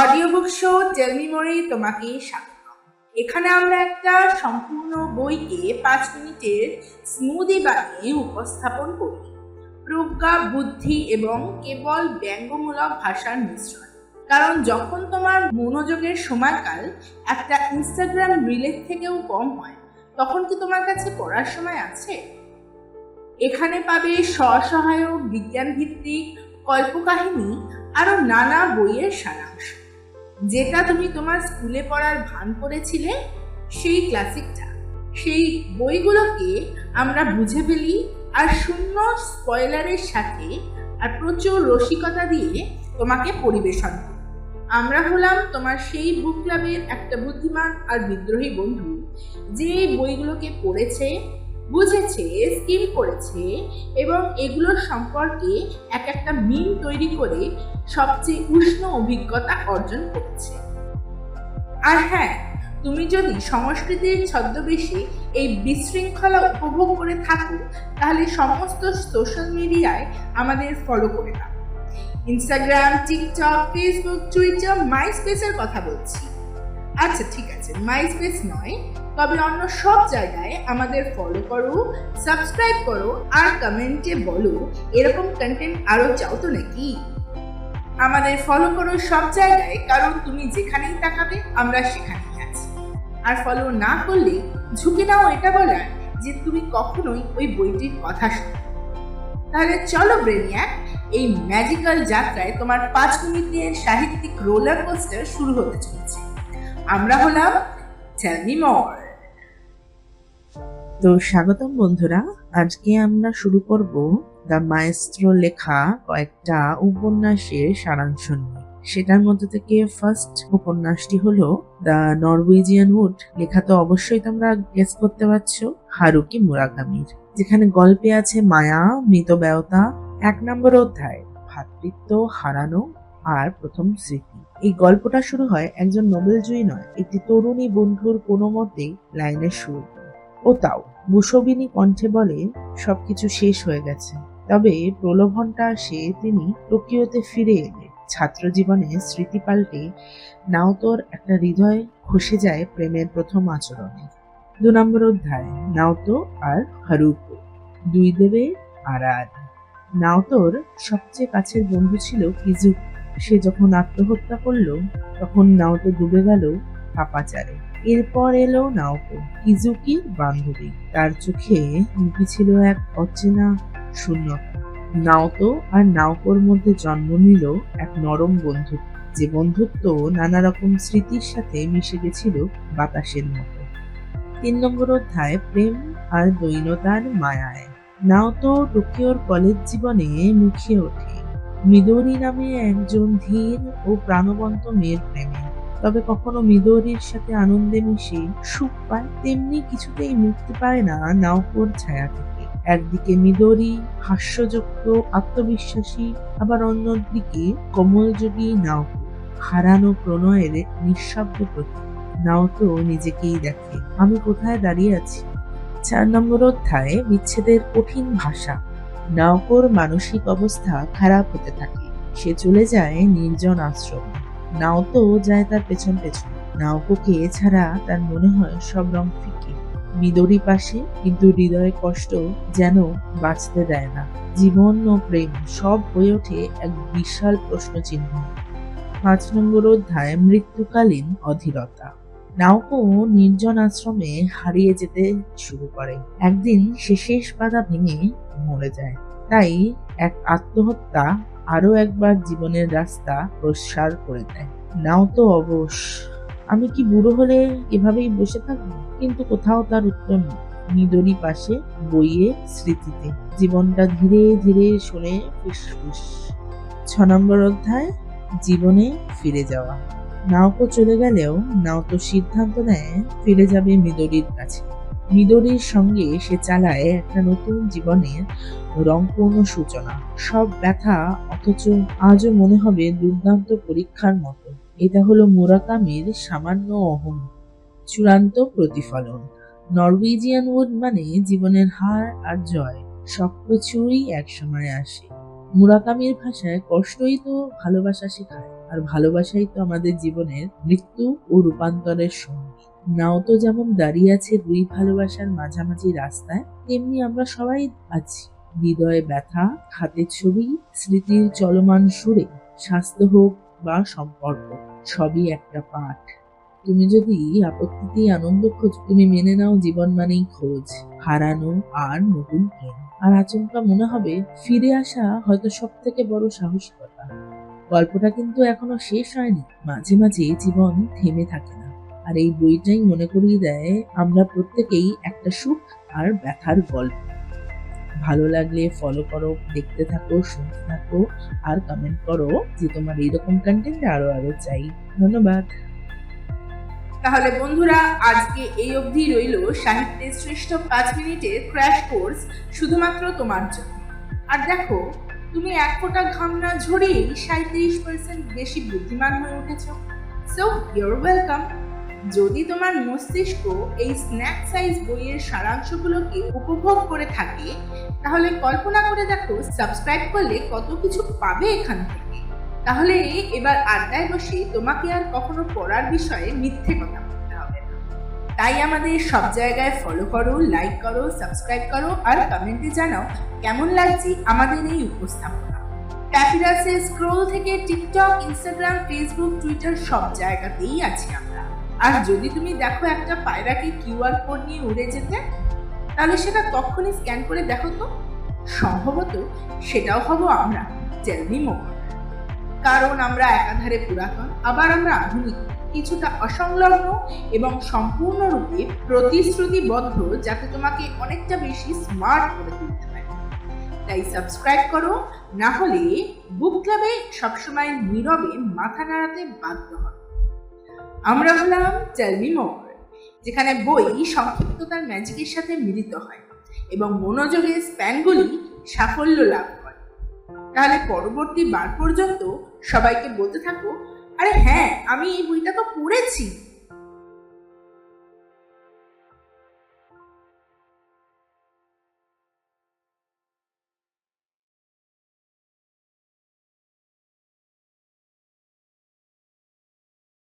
Audio book show tell me মোড়ে তোমাকে স্বাগত। এখানে আমরা একটা সম্পূর্ণ বইকে পাঁচ মিনিটের স্মুদি বানিয়ে উপস্থাপন করি। প্রজ্ঞা, বুদ্ধি এবং কেবল ব্যঙ্গমূলক ভাষার মিশ্রণ। কারণ যখন তোমার মনোযোগের সময়কাল একটা ইনস্টাগ্রাম রিলের থেকেও কম হয়, তখন কি তোমার কাছে পড়ার সময় আছে? এখানে পাবে স্বসহায়ক বিজ্ঞান ভিত্তিক কল্পকাহিনী আরও নানা বইয়ের সারাংশ। যেটা তুমি তোমার স্কুলে পড়ার ভান করেছিলে, সেই ক্লাসিকটা সেই বইগুলোকে আমরা বুঝে ফেলি আর শূন্য স্পয়লারের সাথে আর প্রচুর রসিকতা দিয়ে তোমাকে পরিবেশন করি। আমরা হলাম তোমার সেই বুক ক্লাবের একটা বুদ্ধিমান আর বিদ্রোহী বন্ধু, যে বইগুলোকে পড়েছে বুঝেছে স্কিম করেছে এবং এগুলোর সম্পর্কে এক একটা মিম তৈরি করে সবচেয়ে উষ্ণ অভিজ্ঞতা অর্জন করেছে। আর হ্যাঁ তুমি যদি সংস্কৃতির ছদ্মবেশে এই বিশৃঙ্খলা উপভোগ করে থাকো, তাহলে সমস্ত সোশ্যাল মিডিয়ায় আমাদের ফলো করে দাও ইনস্টাগ্রাম টিকটক ফেসবুক টুইটার মাই স্পেসের কথা বলছি। আচ্ছা ঠিক আছে মাই স্পেস নয় তবে অন্য সব জায়গায় আমাদের ফলো করো সাবস্ক্রাইব করো আর কমেন্টে বলো, এরকম কন্টেন্ট আরও চাও তো নাকি? আমাদের ফলো করো সব জায়গায়, কারণ তুমি যেখানেই তাকাবে, আমরা সেখানেই আছি। আর ফলো না করলে ঝুঁকে নাও এটা বলার যে তুমি কখনোই ওই বইটির কথা শোনো তাহলে চলো ব্রেনিয়াক, এই ম্যাজিক্যাল যাত্রায় তোমার পাঁচ মিনিট মিনিটের সাহিত্যিক রোলার কোস্টার শুরু হতে চলেছে। আমরা হলাম টেল মি মোর তো স্বাগতম বন্ধুরা। আজকে আমরা শুরু করব দ্য মায়েস্ট্রো লেখা কয়েকটা উপন্যাসের সারাংশ নিয়ে। সেটার মধ্যে থেকে ফার্স্ট উপন্যাসটি হলো দ্য নরওয়েজিয়ান উড। লেখা তো অবশ্যই তোমরা গেস করতে পারছ, হারুকি মুরাকামির যেখানে গল্পে আছে মায়া মৃতব্যয়তা এক নম্বর অধ্যায়, ভাতৃত্ব হারানো আর প্রথম স্মৃতি। এই গল্পটা শুরু হয় একজন নোবেলজয়ী নয়, একটি তরুণী বন্ধুর কোনো মতে লাইনের সুর। ও তাও। বুসবিনী কণ্ঠে বলে, সবকিছু শেষ হয়ে গেছে। তবে প্রলোভনটা আসে তিনি টোকিওতে ফিরে এলে। ছাত্র জীবনে স্মৃতি পাল্টে নাওতোর একটা হৃদয় খসে যায় প্রেমের প্রথম আচরণে। দু নম্বর অধ্যায় নাওতো আর হারুকো। দুই দেবে আর আর নাওতোর সবচেয়ে কাছের বন্ধু ছিল কিজু সে যখন আত্মহত্যা করল, তখন নাওতো ডুবে গেল পাপাচারে। এরপর এলো নাওকো ইজুকির বান্ধবী। তার চোখে মুখে ছিল এক অচেনা শূন্যতা নাওতো আর নাওকোর মধ্যে জন্ম নিল এক নরম বন্ধুত্ব। যে বন্ধুত্ব নানা রকম স্মৃতির সাথে মিশে গেছিল বাতাসের মতো। তিন নম্বর অধ্যায়, প্রেম আর দৈনতার মায়ায়। নাওতো টোকিওর কলেজ জীবনে মুখিয়ে ওঠে। মিদোরি নামে একজন ধীর ও প্রাণবন্ত মেয়ের প্রেমে। তবে কখনো মিদোরির সাথে আনন্দে মিশে সুখ পায়, তেমনি কিছুতেই মুক্তি পায় না নাওকোর ছায়া থেকে। একদিকে মিদোরি হাস্যযুক্ত, আত্মবিশ্বাসী, আবার অন্যদিকে কোমলযোগী নাওকো, হারানো প্রণয়ের নিঃশব্দ প্রতীক। নাওতো নিজেকেই দেখে, আমি কোথায় দাঁড়িয়ে আছি? চার নম্বর অধ্যায়ে, বিচ্ছেদের কঠিন ভাষা। নাওকোর মানসিক অবস্থা খারাপ হতে থাকে। সে চলে যায় নির্জন আশ্রমে। নাওতো যায় তার পেছন পেছন। নাওকোকে এছাড়া তার মনে হয় সব রং ফিকে। মিদরি পাশে, কিন্তু হৃদয়ে কষ্ট যেন বাঁচতে দেয় না। জীবন ও প্রেম সব হয়ে ওঠে এক বিশাল প্রশ্ন চিহ্ন পাঁচ নম্বর অধ্যায়, মৃত্যুকালীন অধীরতা। নাওকো নির্জন আশ্রমে হারিয়ে যেতে শুরু করে। একদিন সে শেষ বাধা ভেঙে মরে যায়। তাই এক আত্মহত্যা আরও একবার জীবনের রাস্তা প্রসার করে দেয়। নাও তো অবশ। আমি কি বুড়ো হলে এভাবেই বসে থাকব? কিন্তু কোথাও তার উত্তর নেই। নিদরি পাশে বইয়ে স্মৃতিতে। জীবনটা ধীরে ধীরে শুনে ফুসফুস। ছ নম্বর অধ্যায়, জীবনে ফিরে যাওয়া। নাওকো চলে গেলেও নাও তো সিদ্ধান্ত নেয়, ফিরে যাবে মিদরির কাছে। মিদরির সঙ্গে সে চালায় একটা নতুন জীবনের রংপূর্ণ সূচনা। সব ব্যথা অথচ আজও মনে হবে দুর্দান্ত পরীক্ষার মতো। এটা হলো মুরাকামির সামান্য অহং চূড়ান্ত প্রতিফলন। নরওয়েজিয়ান উড মানে জীবনের হার আর জয় সবকিছুই এক সময় আসে। মুরাকামির ভাষায় কষ্টই তো ভালোবাসা শেখায়, আর ভালোবাসাই তো আমাদের জীবনের মৃত্যু ও রূপান্তরের সঙ্গী নাও তো যেমন দাঁড়িয়ে আছে দুই ভালোবাসার মাঝামাঝি রাস্তায়, তেমনি আমরা সবাই আছি। হৃদয়ে ব্যথা, হাতে ছবি, স্মৃতির চলমান সুরে, স্বাস্থ্য হোক বা সম্পর্ক, সবই একটা পাঠ। তুমি যদি আপত্তিতেই আনন্দ খোঁজ, তুমি মেনে নাও জীবন মানেই খোঁজ, হারানো আর নতুন প্রেম। আর আচমকা মনে হবে, ফিরে আসা হয়তো সব থেকে বড় সাহসিকতা। গল্পটা কিন্তু এখনও শেষ হয়নি। মাঝে মাঝে জীবন থেমে থাকে। আর এই বইটাই মনে করিয়ে দেয়, আমরা প্রত্যেকেই একটা সুখ আর ব্যথার গল্প। ভালো লাগলে ফলো করো, দেখতে থাকো, শুনতে থাকো, আর কমেন্ট করো যে তোমার এরকম কন্টেন্ট আরও আরও চাই। ধন্যবাদ। তাহলে বন্ধুরা, আজকে এই অবধি রইল সাহিত্যের শ্রেষ্ঠ পাঁচ মিনিটের ক্র্যাশ কোর্স শুধুমাত্র তোমার জন্য। আর দেখো, তুমি এক ফোঁটা ঘাম না ঝরিয়েই সাঁত্রিশ পার্সেন্ট বেশি বুদ্ধিমান হয়ে উঠেছ। সো ইউর ওয়েলকাম যদি তোমার মস্তিষ্ক এই স্ন্যাক সাইজ বইয়ের সারাংশগুলোকে উপভোগ করে থাকে, তাহলে কল্পনা করে দেখো সাবস্ক্রাইব করলে কত কিছু পাবে এখান থেকে। তাহলে এবার আড্ডায় বসে তোমাকে আর কখনো পড়ার বিষয়ে মিথ্যে কথা বলতে হবে না। তাই আমাদের সব জায়গায় ফলো করো লাইক করো সাবস্ক্রাইব করো আর কমেন্টে জানাও কেমন লাগছে আমাদের এই উপস্থাপনা। ট্যাপিরাসের স্ক্রোল থেকে টিকটক ইনস্টাগ্রাম ফেসবুক টুইটার সব জায়গাতেই আছি আমরা। আর যদি তুমি দেখো একটা পায়রাকে কিউআর কোড নিয়ে উড়ে যেতে, তাহলে সেটা তখনই স্ক্যান করে দেখো তো। সম্ভবত সেটাও হব আমরা টেলমি মোর কারণ আমরা একাধারে পুরাতন, আবার আমরা আধুনিক, কিছুটা অসংলগ্ন এবং সম্পূর্ণরূপে প্রতিশ্রুতিবদ্ধ, যাতে তোমাকে অনেকটা বেশি স্মার্ট করে তুলতে পারে তাই সাবস্ক্রাইব করো, না হলে বুক ক্লাবে সবসময় নীরবে মাথা নাড়াতে বাধ্য হবে আমরা হলাম টেলমি মোর যেখানে বই সংক্ষিপ্ততার ম্যাজিকের সাথে মিলিত হয় এবং মনোযোগের স্প্যানগুলি সাফল্য লাভ করে। তাহলে পরবর্তী বার পর্যন্ত সবাইকে বলতে থাকো, আরে হ্যাঁ আমি এই বইটা তো পড়েছি।